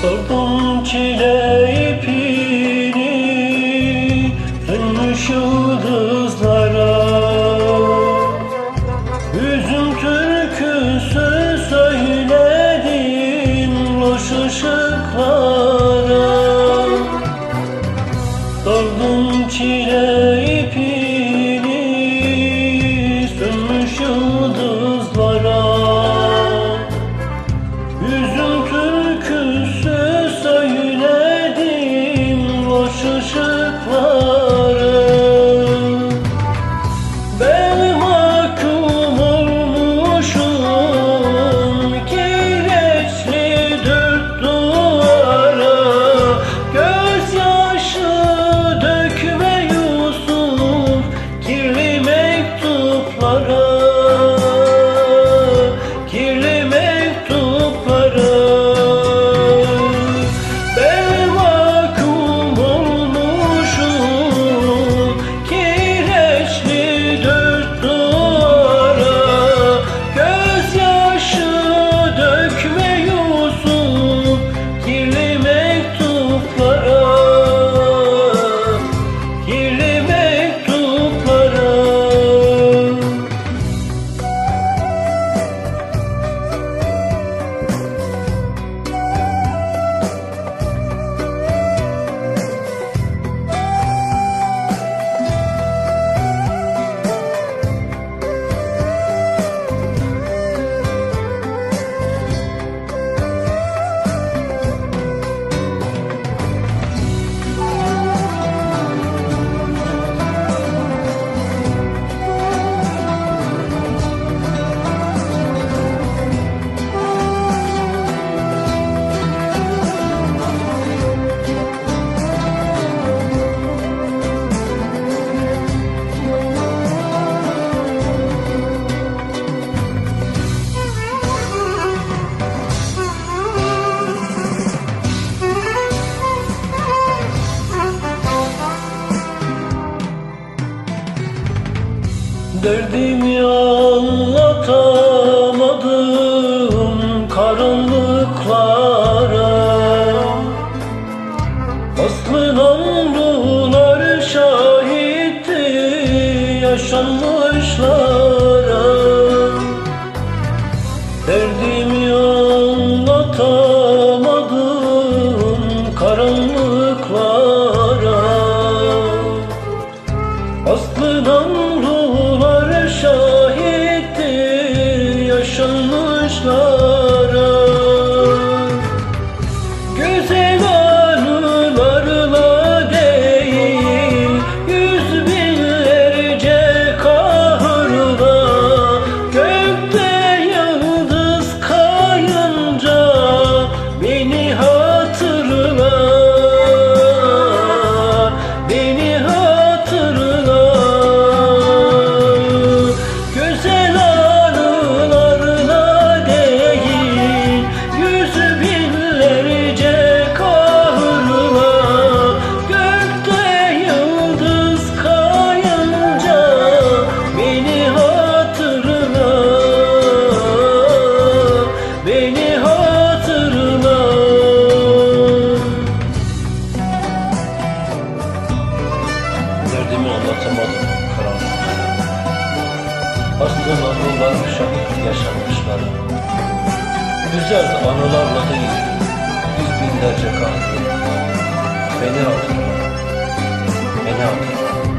Sorgun çile the. Derdimi anlatamadım karanlıklara. Aslı namlular şahitti yaşanmışlar. Oh. kendimi anlatamadım karanlıklara. Aklın anılar şahit yaşanmışlara. Güzel anılarla değil, yüz binlerce kahve. Beni hatırla, beni hatırla.